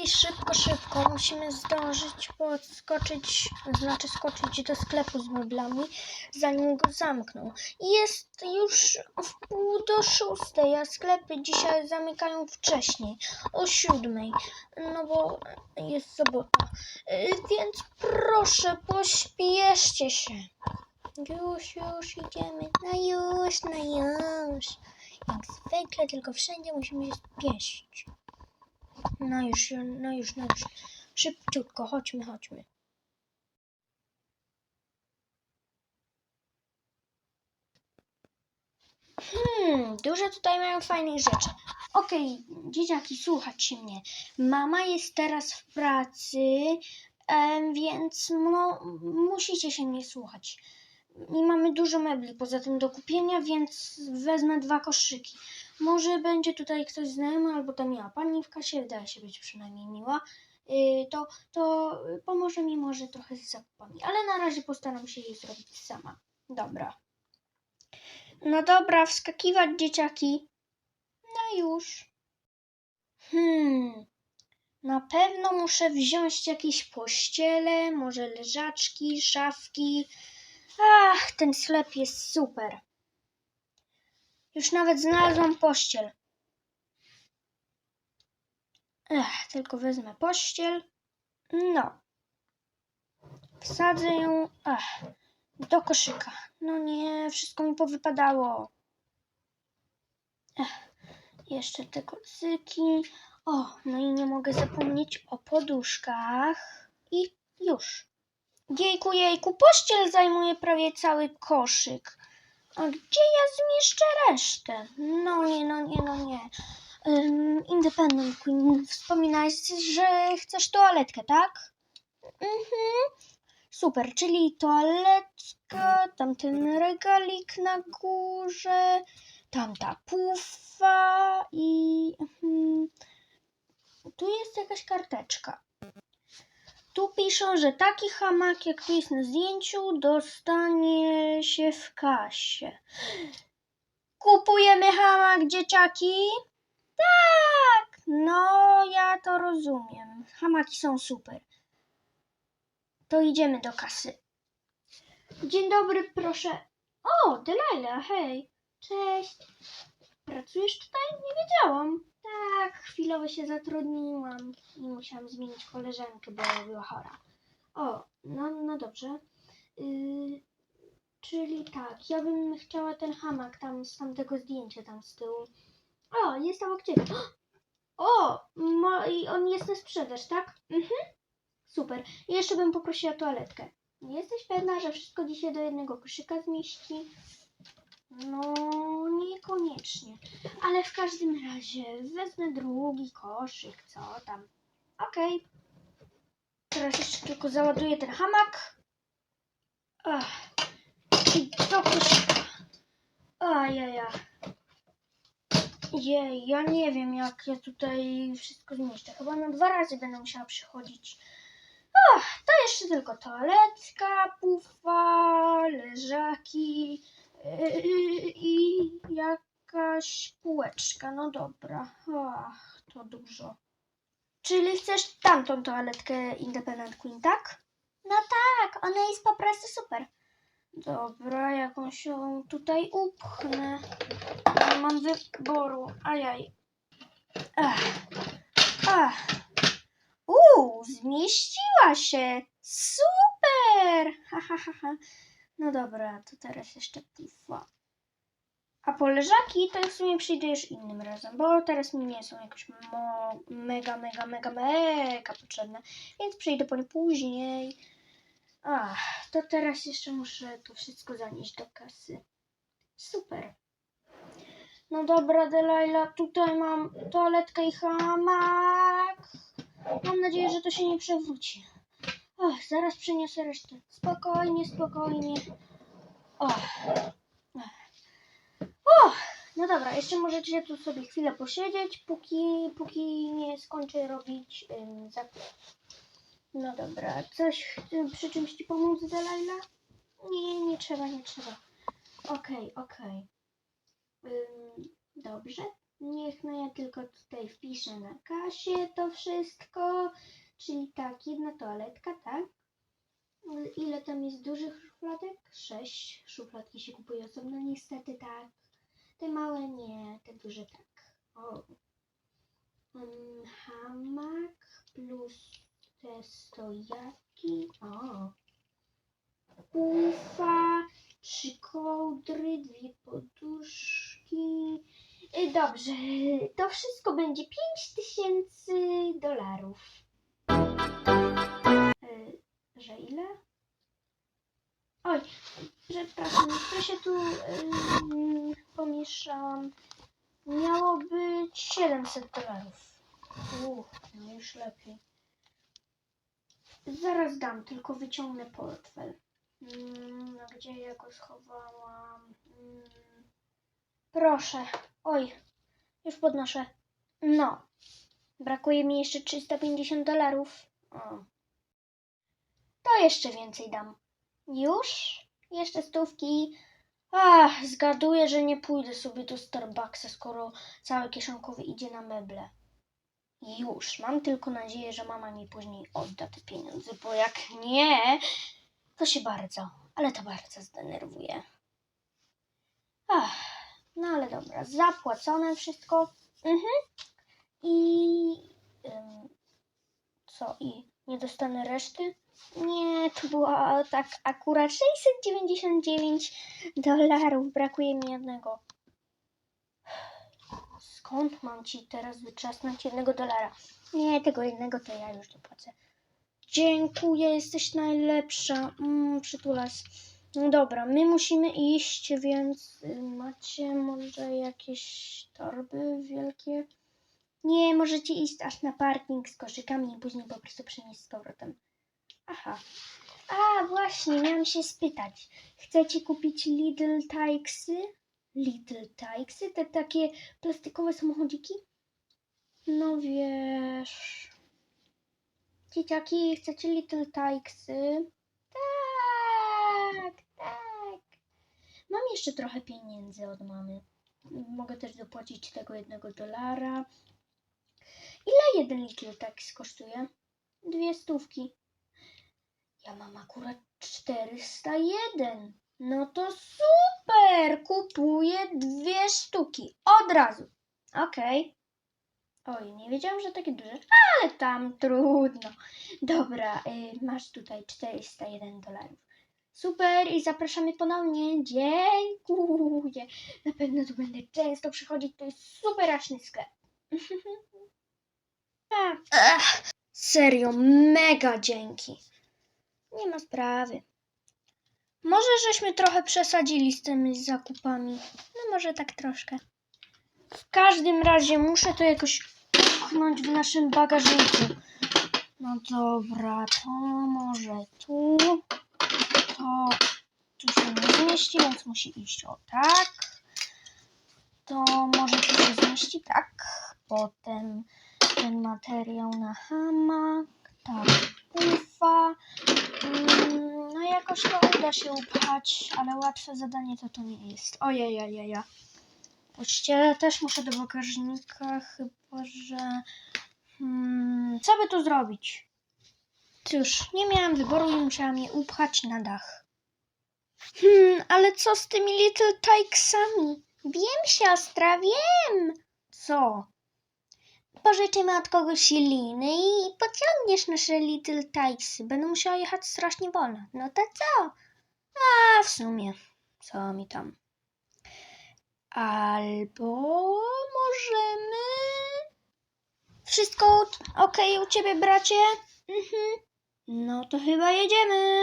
szybko, szybko. Musimy zdążyć podskoczyć, znaczy skoczyć do sklepu z meblami, zanim go zamkną. Jest już w pół do szóstej, a sklepy dzisiaj zamykają wcześniej, o siódmej, no bo jest sobota. Y, Więc proszę, pośpieszcie się. Już, już idziemy. No już, no już. Jak zwykle, tylko wszędzie musimy się spieszyć. No już, no już, no już. Szybciutko, chodźmy, chodźmy. Hmm, dużo tutaj mają fajnych rzeczy. Okej, dzieciaki, słuchajcie mnie. Mama jest teraz w pracy, em, więc no, musicie się mnie słuchać. I mamy dużo mebli poza tym do kupienia, więc wezmę dwa koszyki. Może będzie tutaj ktoś znajomy, albo ta miła pani w kasie, wydaje się być przynajmniej miła. Yy, to, to pomoże mi może trochę z zakupami, ale na razie postaram się je zrobić sama. Dobra. No dobra, wskakiwać dzieciaki. No już. Hmm. Na pewno muszę wziąć jakieś pościele, może leżaczki, szafki. Ach, ten sklep jest super. Już nawet znalazłam pościel. Ech, tylko wezmę pościel. No. Wsadzę ją ach, do koszyka. No nie, wszystko mi powypadało. Ech, jeszcze te kocyki. O, no i nie mogę zapomnieć o poduszkach. I już. Jejku, jejku, pościel zajmuje prawie cały koszyk. A gdzie ja zmieszczę resztę? No nie, no nie, no nie. Ym, Independent Queen, wspominałeś, że chcesz toaletkę, tak? Mhm. Super, czyli toaletka, tamten regalik na górze, tamta pufa i... Mhm. Tu jest jakaś karteczka. Tu piszą, że taki hamak, jak tu jest na zdjęciu, dostanie się w kasie. Kupujemy hamak, dzieciaki? Tak! No, ja to rozumiem. Hamaki są super. To idziemy do kasy. Dzień dobry, proszę. O, Delilah, hej. Cześć. Pracujesz tutaj? Nie wiedziałam. Tak, chwilowo się zatrudniłam i musiałam zmienić koleżankę, bo była chora. O, no, no dobrze. Yy, czyli tak, ja bym chciała ten hamak tam z tamtego zdjęcia tam z tyłu. O, jest obok ciebie. O, ma, i on jest na sprzedaż, tak? Mhm. Super. I jeszcze bym poprosiła toaletkę. Jesteś pewna, że wszystko dzisiaj do jednego koszyka zmieści? No, niekoniecznie. Ale w każdym razie wezmę drugi koszyk, co tam. Okej. Teraz jeszcze tylko załaduję ten hamak. Ach. I do koszyka. Ajaja. Jej, ja nie wiem jak ja tutaj wszystko zmieszczę. Chyba na dwa razy będę musiała przychodzić. Ach, to jeszcze tylko toaletka, pufa, leżaki i jakaś półeczka. No dobra. Ach, to dużo. Czyli chcesz tamtą toaletkę Independent Queen, tak? No tak, ona jest po prostu super. Dobra, jakąś ją tutaj upchnę. Nie mam wyboru. Ajaj. Ach. Ach. Uuu, zmieściła się. Super! Ha, ha, ha, ha. No dobra, to teraz jeszcze pufa. A po leżaki to w sumie przyjdę już innym razem, bo teraz mi nie są jakoś mega, mega, mega, mega potrzebne, więc przyjdę po nie później. Ach, to teraz jeszcze muszę to wszystko zanieść do kasy. Super. No dobra, Delilah, tutaj mam toaletkę i hamak. Mam nadzieję, że to się nie przewróci. Zaraz przyniosę resztę. Spokojnie, spokojnie. Och. No dobra, jeszcze możecie tu sobie chwilę posiedzieć, póki, póki nie skończę robić zakup. No dobra, coś ym, przy czymś ci pomóc, Delilah? Nie, nie trzeba, nie trzeba. Okej, okej. Ym, Dobrze. Niech no ja tylko tutaj wpiszę na kasie to wszystko. Czyli tak, jedna toaletka, tak? Ile tam jest dużych szufladek? Sześć. Szufladki się kupuje osobno, niestety tak. Te małe nie, te duże tak. O. Mm, hamak plus te stojaki. O. Kufa, trzy kołdry, dwie poduszki. Y, Dobrze, to wszystko będzie 5000 dolarów. Y, Że ile? Oj, przepraszam, to się tu ym, pomieszałam. Miało być 700 dolarów. Uch, no już lepiej. Zaraz dam, tylko wyciągnę portfel. Mm, no gdzie ja go schowałam? Mm, proszę. Oj, już podnoszę. No. Brakuje mi jeszcze 350 dolarów. To jeszcze więcej dam. Już? Jeszcze stówki. Ach, zgaduję, że nie pójdę sobie do Starbucksa, skoro cały kieszonkowy idzie na meble. Już. Mam tylko nadzieję, że mama mi później odda te pieniądze, bo jak nie, to się bardzo, ale to bardzo zdenerwuje. Ach, no ale dobra, zapłacone wszystko. Mhm. I co? I nie dostanę reszty? Nie, to było tak akurat 699 dolarów. Brakuje mi jednego. Skąd mam ci teraz wyczasnąć jednego dolara? Nie, tego jednego to ja już dopłacę. Dziękuję, jesteś najlepsza. Mm, przytulas. No dobra, my musimy iść, więc macie może jakieś torby wielkie? Nie, możecie iść aż na parking z koszykami i później po prostu przynieść z powrotem. Aha. A, właśnie, miałam się spytać. Chcecie kupić Lidl Tikesy? Little Tikesy? Te takie plastikowe samochodziki? No wiesz... Dzieciaki, chcecie Little Tikesy? Tak, tak. Mam jeszcze trochę pieniędzy od mamy. Mogę też dopłacić tego jednego dolara. Ile jeden Little Tikes kosztuje? Dwie stówki. Ja mam akurat 401. No to super! Kupuję dwie sztuki. Od razu. Okej. Oj, nie wiedziałam, że takie duże. Ale tam trudno. Dobra, y, masz tutaj 401 dolarów. Super i zapraszamy ponownie. Dziękuję. Na pewno tu będę często przychodzić. To jest superaczny sklep. Ech, serio, mega dzięki. Nie ma sprawy. Może żeśmy trochę przesadzili z tymi zakupami. No może tak troszkę. W każdym razie muszę to jakoś upchnąć w naszym bagażniku. No dobra, to może tu. To tu się nie zmieści, więc musi iść o tak. To może tu się zmieści tak. Potem ten materiał na hamak. Tak, pufa. Mm, No jakoś to uda się upchać, ale łatwe zadanie to to nie jest. Ojej, ojej, ojej. Pościele też muszę do bagażnika, chyba że... Hmm, co by tu zrobić? Cóż, nie miałam wyboru i musiałam je upchać na dach. Hmm, ale co z tymi Little Tikesami? Wiem, siostra, wiem. Co? Pożyczymy od kogoś liny i pociągniesz nasze Little Tikesy. Będę musiała jechać strasznie wolno. No to co? A, w sumie, co mi tam. Albo możemy... Wszystko ok u ciebie, bracie? Mhm. No to chyba jedziemy.